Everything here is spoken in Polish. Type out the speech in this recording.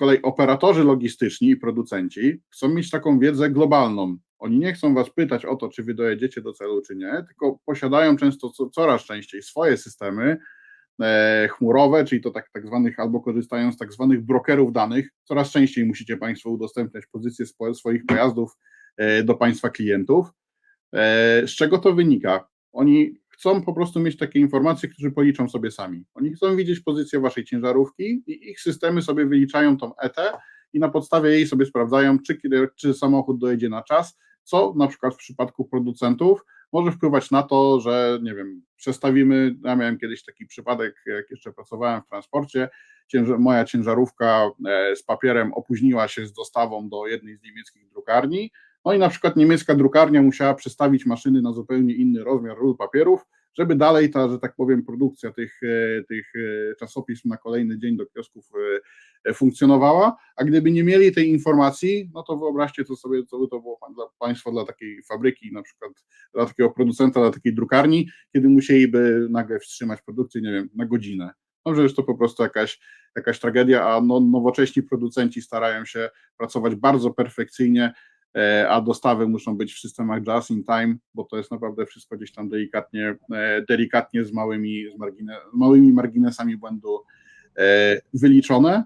kolei operatorzy logistyczni i producenci chcą mieć taką wiedzę globalną. Oni nie chcą was pytać o to, czy wy dojedziecie do celu, czy nie, tylko posiadają często co, coraz częściej swoje systemy e, chmurowe, czyli to tak, tak zwanych, albo korzystają z tak zwanych brokerów danych. Coraz częściej musicie Państwo udostępniać pozycje spo, swoich pojazdów e, do Państwa klientów. E, z czego to wynika? Oni chcą po prostu mieć takie informacje, które policzą sobie sami. Oni chcą widzieć pozycję waszej ciężarówki i ich systemy sobie wyliczają tą etę i na podstawie jej sobie sprawdzają, czy, czy samochód dojedzie na czas, co na przykład w przypadku producentów może wpływać na to, że nie wiem, przestawimy, ja miałem kiedyś taki przypadek, jak jeszcze pracowałem w transporcie, ciężar, moja ciężarówka e, z papierem opóźniła się z dostawą do jednej z niemieckich drukarni, no i na przykład niemiecka drukarnia musiała przestawić maszyny na zupełnie inny rozmiar ról papierów, żeby dalej ta, że tak powiem, produkcja tych, e, tych e, czasopism na kolejny dzień do kiosków e, funkcjonowała, a gdyby nie mieli tej informacji, no to wyobraźcie to sobie, co by to było dla Państwa, dla takiej fabryki, na przykład dla takiego producenta, dla takiej drukarni, kiedy musieliby nagle wstrzymać produkcję, nie wiem, na godzinę. No, że jest to po prostu jakaś, jakaś tragedia, a no, nowocześni producenci starają się pracować bardzo perfekcyjnie, a dostawy muszą być w systemach just in time, bo to jest naprawdę wszystko gdzieś tam delikatnie, delikatnie z małymi, z margine, małymi marginesami błędu wyliczone.